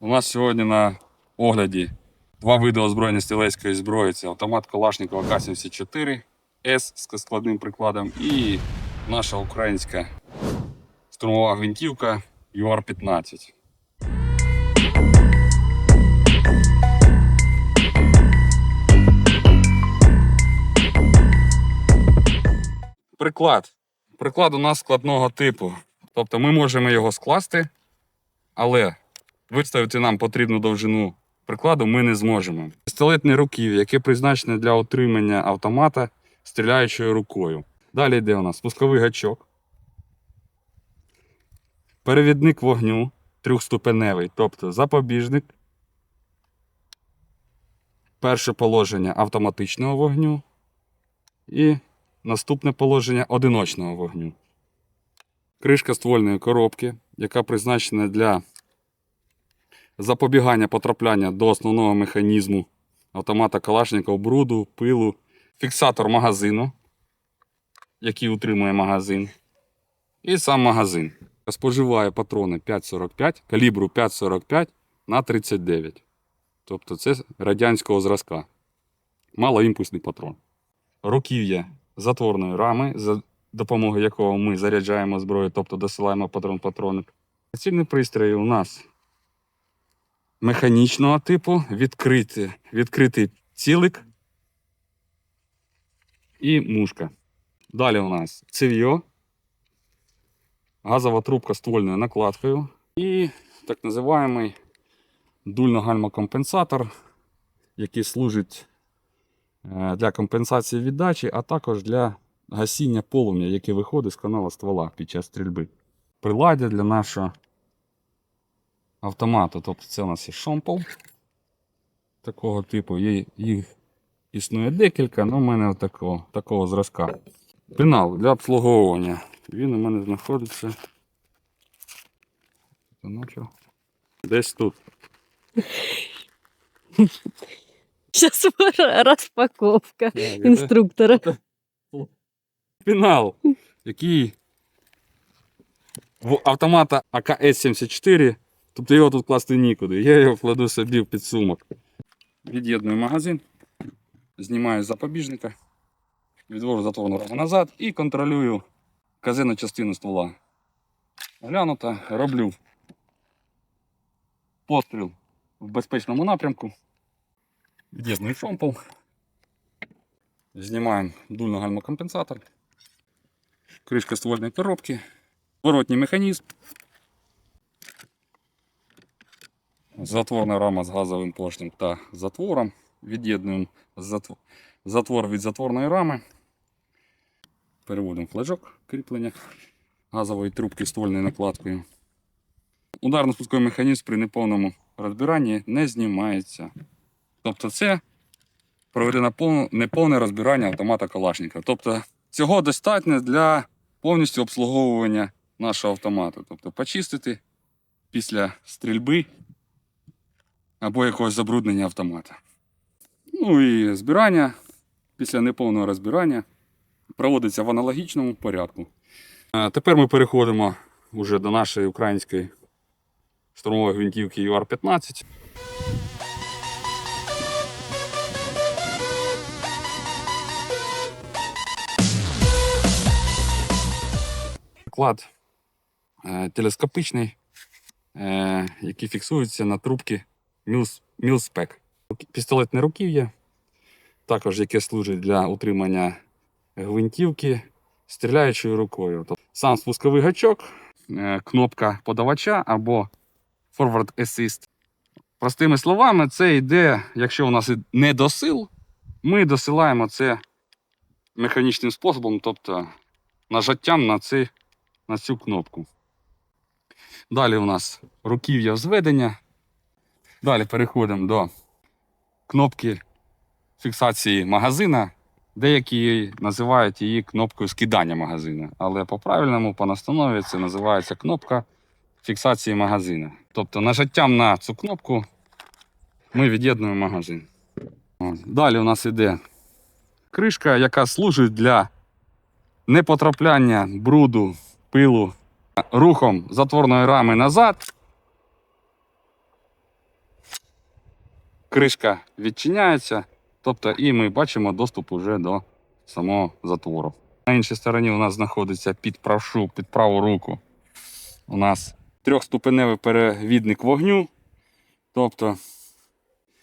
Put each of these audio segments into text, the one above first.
У нас сьогодні на огляді два види озброєння стрілецької зброї. Це автомат Калашникова К-74 С з складним прикладом і наша українська штурмова гвинтівка ЮАР-15. Приклад. Приклад у нас складного типу. Тобто ми можемо його скласти, але виставити нам потрібну довжину прикладу ми не зможемо. Пістолетне руків'я, яке призначене для отримання автомата стріляючою рукою. Далі йде у нас спусковий гачок, перевідник вогню трьохступеневий, тобто запобіжник, перше положення автоматичного вогню і наступне положення одиночного вогню. Кришка ствольної коробки, яка призначена для запобігання потрапляння до основного механізму автомата Калашников, бруду, пилу, фіксатор магазину, який утримує магазин, і сам магазин. Споживає патрони 5,45, калібру 5,45 на 39. Тобто це радянського зразка. Малоімпульсний патрон. Руків'я затворної рами, за допомогою якого ми заряджаємо зброю, тобто досилаємо патрон патроник. Цільні пристрої у нас механічного типу, відкритий, відкритий цілик і мушка. Далі у нас цев'йо, газова трубка ствольною накладкою і так називаємий дульно-гальмокомпенсатор, який служить е, для компенсації віддачі, а також для гасіння полум'я, яке виходить з канала ствола під час стрільби. Приладдя для нашого автомату. Тобто це у нас є шомпол такого типу. Є- Їх існує декілька, але в мене такого, такого зразка. Пенал для обслуговування. Він у мене знаходиться. Десь тут. Распаковка Так, це. Пенал, який в автомата АКС-74. Тобто його тут класти нікуди. Я його кладу собі в підсумок. Від'єдную магазин, знімаю з запобіжника, відвожу затворну раму назад і контролюю казенну частину ствола. Глянуто, роблю постріл в безпечному напрямку. Від'єдную шомпол. Знімаємо дульно-гальмокомпенсатор. Кришка ствольної коробки. Воротній механізм. Затворна рама з газовим поршнем та затвором. Від'єднуємо затвор, від затворної рами. Переводимо флажок кріплення газової трубки ствольною накладкою. Ударно-спусковий механізм при неповному розбиранні не знімається. Тобто це проведено неповне розбирання автомата Калашникова. Тобто цього достатньо для повністю обслуговування нашого автомату. Тобто почистити після стрільби або якогось забруднення автомата. Ну і збирання після неповного розбирання проводиться в аналогічному порядку. Тепер ми переходимо вже до нашої української штурмової гвинтівки ЮАР-15. Приклад е, телескопичний, е, який фіксується на Мілс- Мілспек. Пістолетне руків'я, також яке служить для утримання гвинтівки стріляючою рукою. Тобто сам спусковий гачок, е, кнопка подавача або Forward Assist. Простими словами, це йде, якщо у нас не досил, ми досилаємо це механічним способом, тобто нажаттям на, цей, на цю кнопку. Далі у нас руків'я зведення. Далі переходимо до кнопки фіксації магазина. Деякі називають її кнопкою скидання магазина. Але по-правильному, по настанові, це називається кнопка фіксації магазина. Тобто нажаттям на цю кнопку ми від'єднуємо магазин. Далі у нас іде кришка, яка служить для непотрапляння бруду, пилу рухом затворної рами назад кришка відчиняється, тобто і ми бачимо доступ уже до самого затвору. На іншій стороні у нас знаходиться під правшу, під праву руку. У нас трьохступеневий перевідник вогню. Тобто,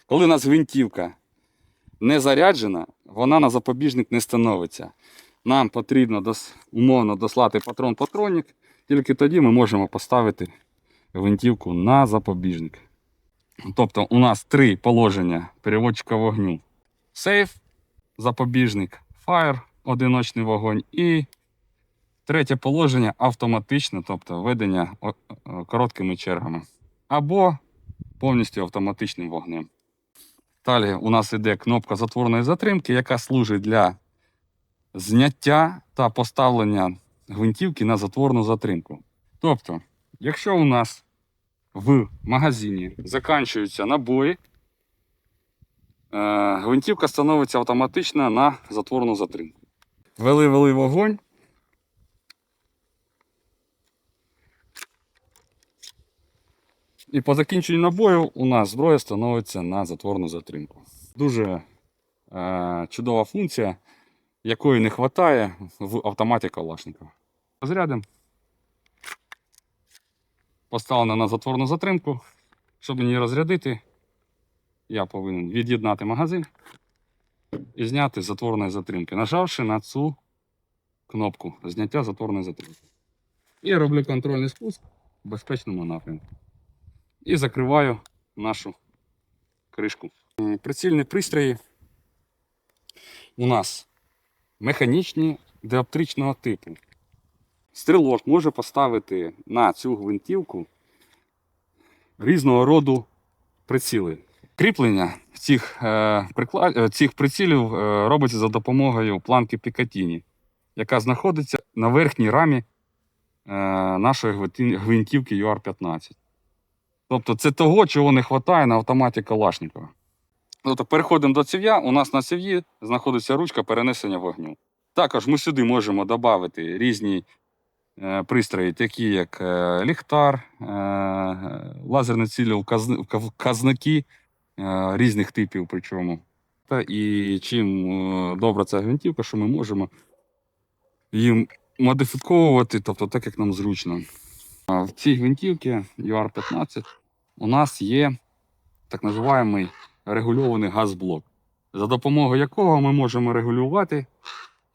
коли у нас гвинтівка не заряджена, вона на запобіжник не становиться. Нам потрібно дос, умовно дослати патрон-патронник, тільки тоді ми можемо поставити гвинтівку на запобіжник. Тобто у нас три положення переводчика вогню: сейф, запобіжник, фаєр, одиночний вогонь і третє положення автоматичне, тобто ведення короткими чергами. Або повністю автоматичним вогнем. Далі у нас іде кнопка затворної затримки, яка служить для зняття та поставлення гвинтівки на затворну затримку. Тобто, якщо у нас в магазині закінчуються набої, е, гвинтівка становиться автоматично на затворну затримку. Вели-вели вогонь. І по закінченню набою у нас зброя становиться на затворну затримку. Дуже е, чудова функція, якої не вистачає в автоматі Калашникова. Розрядимо. Поставлено на затворну затримку. Щоб її розрядити, я повинен від'єднати магазин і зняти затворної затримки, нажавши на цю кнопку зняття затворної затримки. І роблю контрольний спуск в безпечному напрямку. І закриваю нашу кришку. Е, Прицільні пристрої у нас механічні диоптричного типу. Стрілок може поставити на цю гвинтівку різного роду приціли. Кріплення цих, е, е, цих прицілів е, робиться за допомогою планки Пікатіні, яка знаходиться на верхній рамі нашої гвинтівки UR-15. Тобто це того, чого не вистачає на автоматі Калашникова. Тобто переходимо до ців'я. У нас на ців'ї знаходиться ручка перенесення вогню. Також ми сюди можемо додати різні пристрої, такі як е, ліхтар, е, лазерне цілі вказники е, різних типів. Причому. Та і чим е, добра ця гвинтівка, що ми можемо їм модифіковувати, тобто так, як нам зручно. В цій гвинтівці UR-15 у нас є так називаємий регульований газблок, за допомогою якого ми можемо регулювати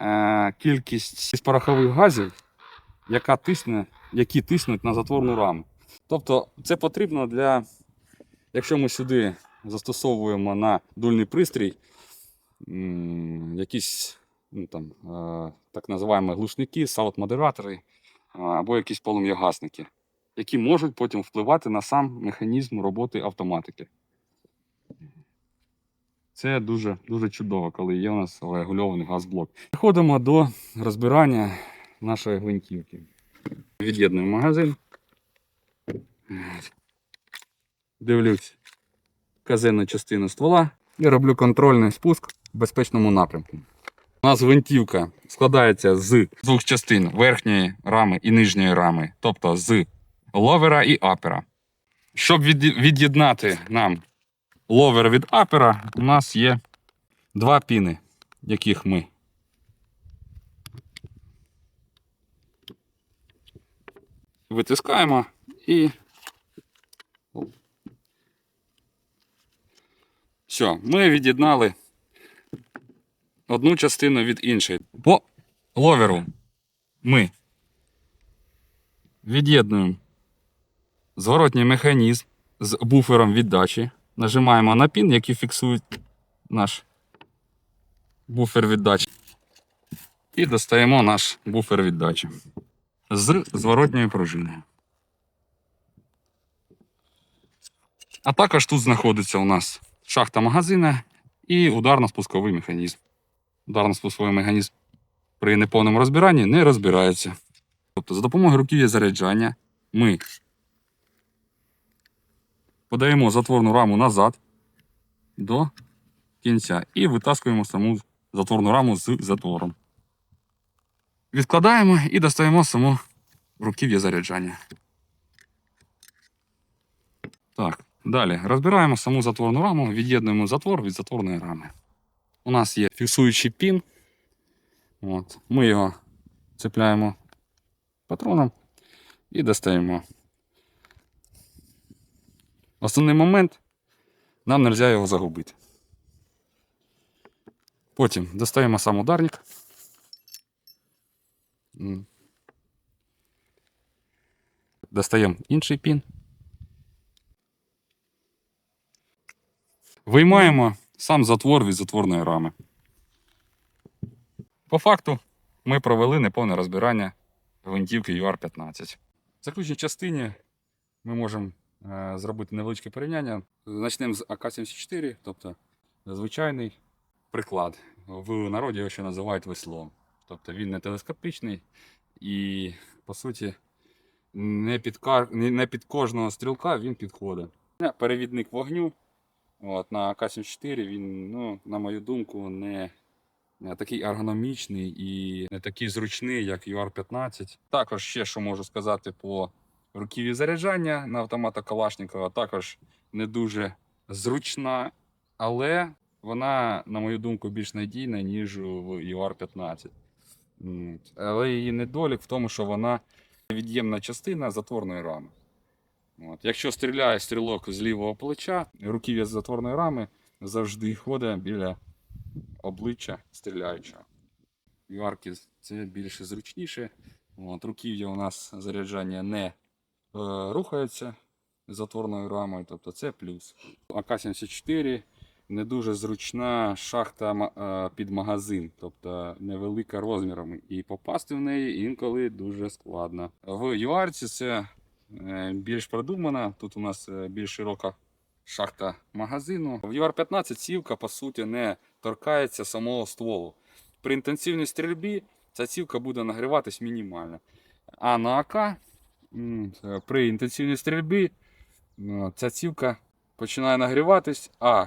е, кількість порохових газів, яка тисне, які тиснуть на затворну раму. Тобто це потрібно для, якщо ми сюди застосовуємо на дульний пристрій якісь ну, там, е, так називаємо глушники, саут-модератори е, або якісь полум'ягасники, які можуть потім впливати на сам механізм роботи автоматики. Це дуже, дуже чудово, коли є у нас регульований газблок. Переходимо до розбирання нашої гвинтівки. Від'єднуємо магазин. Дивлюсь казенну частину ствола і роблю контрольний спуск в безпечному напрямку. У нас гвинтівка складається з двох частин верхньої рами і нижньої рами, тобто з ловера і апера. Щоб від'єднати нам ловер від апера, у нас є два піни, яких ми витискаємо і. Все, ми від'єднали одну частину від іншої. По ловеру ми від'єднуємо зворотній механізм з буфером віддачі. Нажимаємо на пін, який фіксує наш буфер віддачі. І достаємо наш буфер віддачі з зворотньою пружиною. А також тут знаходиться у нас шахта магазина і ударно-спусковий механізм. Ударно-спусковий механізм при неповному розбиранні не розбирається. Тобто, за допомогою руків'я заряджання ми подаємо затворну раму назад до кінця і витаскуємо саму затворну раму з затвором. Відкладаємо і достаємо саму руків'я заряджання. Так, Далі розбираємо саму затворну раму, від'єднуємо затвор від затворної рами. У нас є фіксуючий пін. От. Ми його цепляємо патроном і достаємо. Основний момент нам не можна його загубити. Потім достаємо сам ударник. Достаємо інший пін. Виймаємо сам затвор від затворної рами. По факту ми провели неповне розбирання гвинтівки UR-15. В заключній частині ми можемо е, зробити невеличке порівняння. Почнемо з АК-74, тобто звичайний приклад. В народі його ще називають веслом. Тобто він не телескопічний і, по суті, не під, кар- не- під кожного стрілка він підходить. Перевідник вогню От, на АК-74 він, ну, на мою думку, не, такий ергономічний і не такий зручний, як UR-15. Також ще що можу сказати по руків'ї заряджання на автомата Калашникова, також не дуже зручна, але вона, на мою думку, більш надійна, ніж в UR-15. Але її недолік в тому, що вона від'ємна частина затворної рами. От. Якщо стріляє стрілок з лівого плеча, руків'я з затворної рами завжди ходить біля обличчя стріляючого. Юарки це більше зручніше. От. Руків'я у нас заряджання не е, рухається затворною рамою, тобто це плюс. АК-74 не дуже зручна шахта е, під магазин, тобто невелика розмірами. І попасти в неї інколи дуже складно. В юарці це е, більш продумана. Тут у нас е, більш широка шахта магазину. В UR-15 цівка, по суті, не торкається самого стволу. При інтенсивній стрільбі ця цівка буде нагріватись мінімально. А на АК при інтенсивній стрільбі е, ця цівка починає нагріватись, а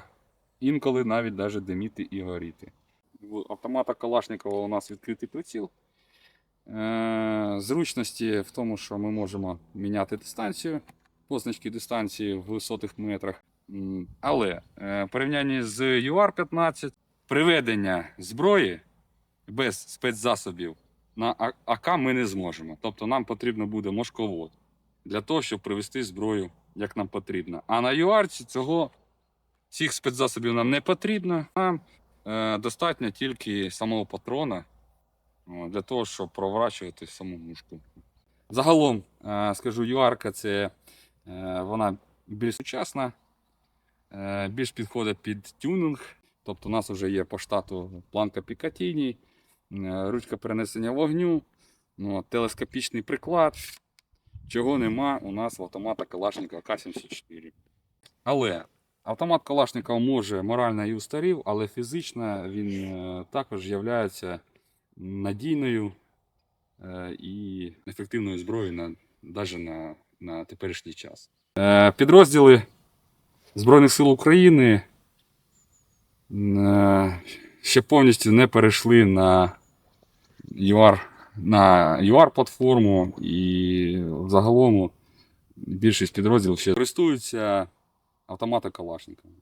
інколи навіть даже диміти і горіти. У автомата Калашникова у нас відкритий приціл. Е, Зручності в тому, що ми можемо міняти дистанцію, позначки дистанції в сотих метрах. Але е, в порівнянні з UR-15 приведення зброї без спецзасобів на АК ми не зможемо. Тобто нам потрібно буде мошковод для того, щоб привести зброю як нам потрібно. А на UR цього цих спецзасобів нам не потрібно. Нам е, достатньо тільки самого патрона для того, щоб проворачувати саму мушку. Загалом, е, скажу, юарка це е, вона більш сучасна, е, більш підходить під тюнинг. Тобто у нас вже є по штату планка Пікатіні, е, ручка перенесення вогню, ну, телескопічний приклад. Чого нема у нас в автомата Калашникова К-74. Але автомат Калашникова може морально і устарів, але фізично він е, також є надійною е, і ефективною зброєю на, навіть на, на теперішній час. Е, Підрозділи Збройних сил України ще повністю не перейшли на UR, на UR-платформу і загалом більшість підрозділів ще користуються автомата Калашникова.